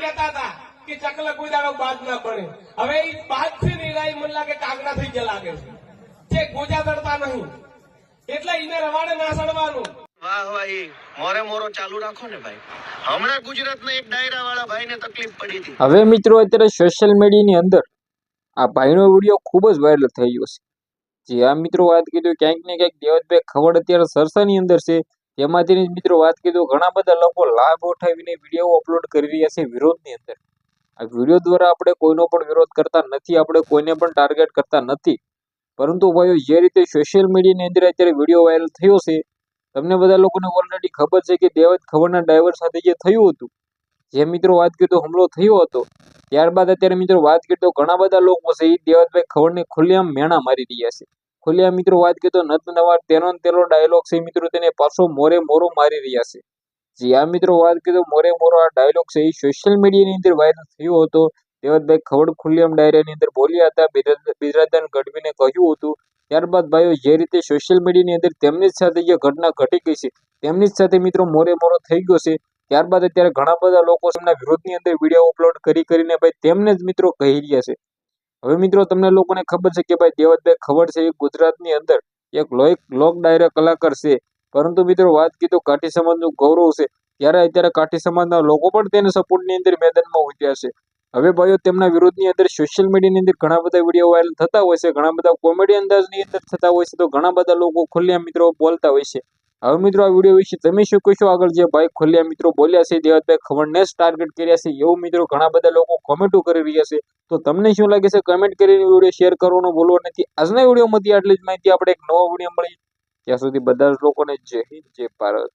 કહેતા હતા કે ચકલા કોઈ દાડો બાદ ના પડે. હવે એ બાદથી નિરાય મને લાગે કાગડા થઈ ગયા લાગે છે. તે ગોજા દડતા નહીં. એટલે એને રવાડે ના સડવાનું. વાહ ભાઈ મોરે મોરો ચાલુ રાખો ને ભાઈ. હમણાં ગુજરાતના એક ડાયરા વાળા ભાઈને તકલીફ પડી હતી. હવે મિત્રો અત્યારે સોશિયલ મીડિયાની અંદર આ ભાઈનો વીડિયો ખૂબ જ વાયરલ થઈ ગયો છે. જે આ મિત્રો વાત કીધું ક્યાંક ને ક્યાંક દેવતભાઈ ખવડ અત્યારે સરસાની અંદર છે. તેમાંથી મિત્રો વાત કરી તો ઘણા બધા લોકો લાભ ઉઠાવીને વીડિયો અપલોડ કરી રહ્યા છે વિરોધની અંદર. આ વીડિયો દ્વારા આપણે કોઈનો પણ વિરોધ કરતા નથી, આપણે કોઈને પણ ટાર્ગેટ કરતા નથી. પરંતુ ભાઈઓ, જે રીતે સોશિયલ મીડિયાની અંદર અત્યારે વીડિયો વાયરલ થયો છે, તમને બધા લોકોને ઓલરેડી ખબર છે કે દેવત ખબરના ડ્રાઈવર સાથે જે થયું હતું, જે મિત્રો વાત કરી તો હુમલો થયો હતો, ત્યારબાદ અત્યારે મિત્રો વાત કરી તો ઘણા બધા લોકો છે, એ દેવતભાઈ ખબરને ખુલ્લેઆમ મેણા મારી રહ્યા છે. ખુલ્લેઆમ મિત્રો વાત કરી તો નત નવા તેનો તેનો ડાયલોગ છે મિત્રો તેને પાછો મોરે મોરો મારી રહ્યા છે. જે આ મિત્રો વાત કરી તો મોરે મોરો આ ડાયલોગ છે એ સોશિયલ મીડિયાની અંદર વાયરલ થયો હતો. દેવતભાઈ ખવડ ખુલ્લેઆમ ડાયરાની અંદર બોલ્યા હતા બિરાદન ગઢવીને કહ્યું હતું. ત્યારબાદ ભાઈઓ જે રીતે સોશિયલ મીડિયાની અંદર તેમની જ સાથે જે ઘટના ઘટી ગઈ છે તેમની જ સાથે મિત્રો મોરે મોરો થઈ ગયો છે. ત્યારબાદ અત્યારે ઘણા બધા લોકો તેમના વિરોધની અંદર વીડિયો અપલોડ કરી કરીને ભાઈ તેમને જ મિત્રો કહી રહ્યા છે. હવે મિત્રો, તમને લોકોને ખબર છે કે ભાઈ દેવતભાઈ ખબર છે ગુજરાતની અંદર એક લોક લોક ડાયરા કલાકાર છે. પરંતુ મિત્રો, વાત કીધું કાઠી સમાજનું ગૌરવ છે, ત્યારે અત્યારે કાઠી સમાજના લોકો પણ તેને સપોર્ટની અંદર મેદાનમાં ઉતર્યા છે. હવે ભાઈઓ, તેમના વિરોધની અંદર સોશિયલ મીડિયાની અંદર ઘણા બધા વીડિયો વાયરલ થતા હોય છે. ઘણા બધા કોમેડી અંદાજની અંદર થતા હોય છે. તો ઘણા બધા લોકો ખુલ્લા મિત્રો બોલતા હોય છે. હવે મિત્રો આ વીડિયો વિશે તમે શું કહેશો? આગળ જે ભાઈ ખોલ્યા મિત્રો બોલ્યા છે દેવતભાઈ ખવડને જ ટાર્ગેટ કર્યા છે. એવું મિત્રો ઘણા બધા લોકો કોમેન્ટો કરી રહ્યા છે. તો તમને શું લાગે છે? કમેન્ટ કરીને વીડિયો શેર કરવાનો બોલવો નથી. આજના વિડીયોમાંથી આટલી જ માહિતી આપણે એક નવો વીડિયો મળી. ત્યાં સુધી બધા જ લોકોને જય હિન્દ, જય ભારત.